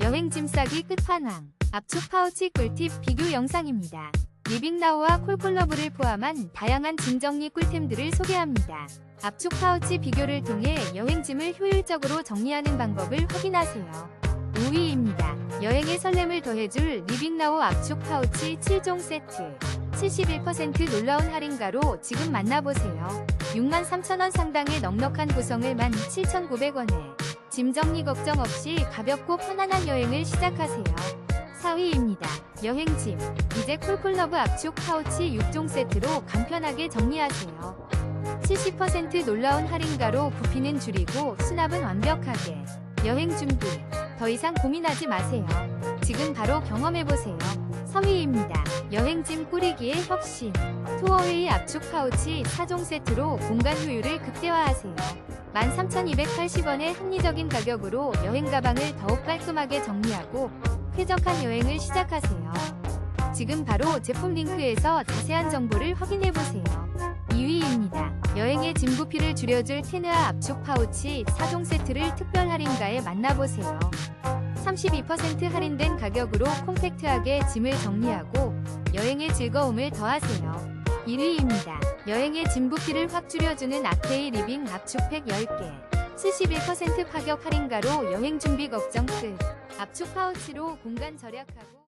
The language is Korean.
여행 짐 싸기 끝판왕 압축 파우치 꿀팁 비교 영상입니다. 리빙나우와 콜콜러브를 포함한 다양한 짐 정리 꿀템들을 소개합니다. 압축 파우치 비교를 통해 여행짐을 효율적으로 정리하는 방법을 확인하세요. 5위입니다. 여행의 설렘을 더해줄 리빙나우 압축 파우치 7종 세트. 71% 놀라운 할인가로 지금 만나보세요. 63,000원 상당의 넉넉한 구성을 17,900원에 짐 정리 걱정 없이 가볍고 편안한 여행을 시작하세요. 4위입니다. 여행짐. 이제 콜콜러브 압축 파우치 6종 세트로 간편하게 정리하세요. 70% 놀라운 할인가로 부피는 줄이고 수납은 완벽하게. 여행 준비. 더 이상 고민하지 마세요. 지금 바로 경험해보세요. 3위입니다. 여행짐 꾸리기의 혁신. 투어웨이 압축 파우치 4종 세트로 공간 효율을 극대화하세요. 13,280원의 합리적인 가격으로 여행 가방을 더욱 깔끔하게 정리하고 쾌적한 여행을 시작하세요. 지금 바로 제품 링크에서 자세한 정보를 확인해보세요. 2위입니다. 여행의 짐 부피를 줄여줄 테느아 압축 파우치 4종 세트를 특별 할인가에 만나보세요. 32% 할인된 가격으로 콤팩트하게 짐을 정리하고 여행의 즐거움을 더하세요. 1위입니다. 여행의 짐 부피를 확 줄여주는 아케이 리빙 압축팩 10개. 71% 파격 할인가로 여행 준비 걱정 끝. 압축 파우치로 공간 절약하고